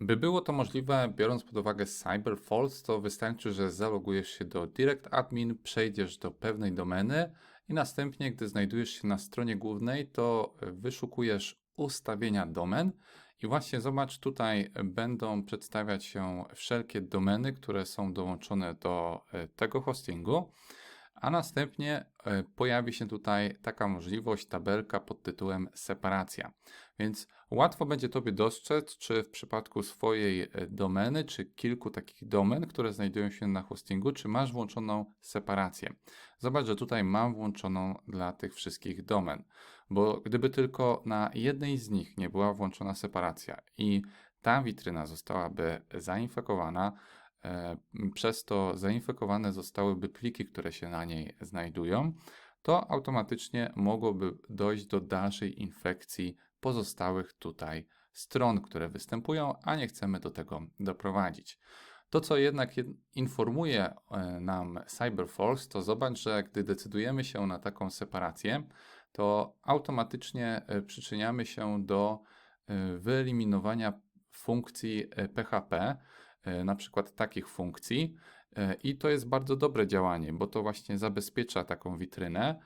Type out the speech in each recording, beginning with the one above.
By było to możliwe, biorąc pod uwagę CyberFalls, to wystarczy, że zalogujesz się do Direct Admin, przejdziesz do pewnej domeny i następnie, gdy znajdujesz się na stronie głównej, to wyszukujesz ustawienia domen i właśnie zobacz, tutaj będą przedstawiać się wszelkie domeny, które są dołączone do e, tego hostingu. A następnie e, pojawi się tutaj taka możliwość, tabelka pod tytułem separacja. Więc łatwo będzie Tobie dostrzec, czy w przypadku swojej e, domeny, czy kilku takich domen, które znajdują się na hostingu, czy masz włączoną separację. Zobacz, że tutaj mam włączoną dla tych wszystkich domen, bo gdyby tylko na jednej z nich nie była włączona separacja i ta witryna zostałaby zainfekowana, przez to zainfekowane zostałyby pliki, które się na niej znajdują, to automatycznie mogłoby dojść do dalszej infekcji pozostałych tutaj stron, które występują, a nie chcemy do tego doprowadzić. To, co jednak jed- informuje e, nam CyberForce, to zobacz, że gdy decydujemy się na taką separację, to automatycznie e, przyczyniamy się do e, wyeliminowania funkcji e, PHP, e, na przykład takich funkcji. e, I to jest bardzo dobre działanie, bo to właśnie zabezpiecza taką witrynę.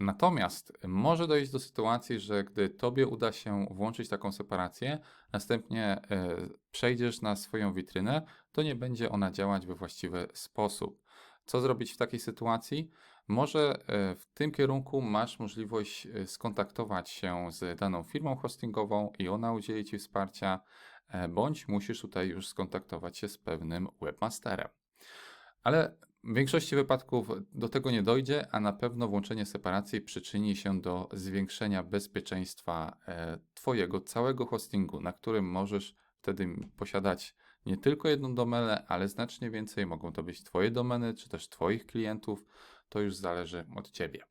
Natomiast może dojść do sytuacji, że gdy tobie uda się włączyć taką separację, następnie e, przejdziesz na swoją witrynę, to nie będzie ona działać we właściwy sposób. Co zrobić w takiej sytuacji? Może e, w tym kierunku masz możliwość e, skontaktować się z daną firmą hostingową i ona udzieli Ci wsparcia, e, bądź musisz tutaj już skontaktować się z pewnym webmasterem. Ale w większości wypadków do tego nie dojdzie, a na pewno włączenie separacji przyczyni się do zwiększenia bezpieczeństwa Twojego całego hostingu, na którym możesz wtedy posiadać nie tylko jedną domenę, ale znacznie więcej. Mogą to być Twoje domeny, czy też Twoich klientów. To już zależy od Ciebie.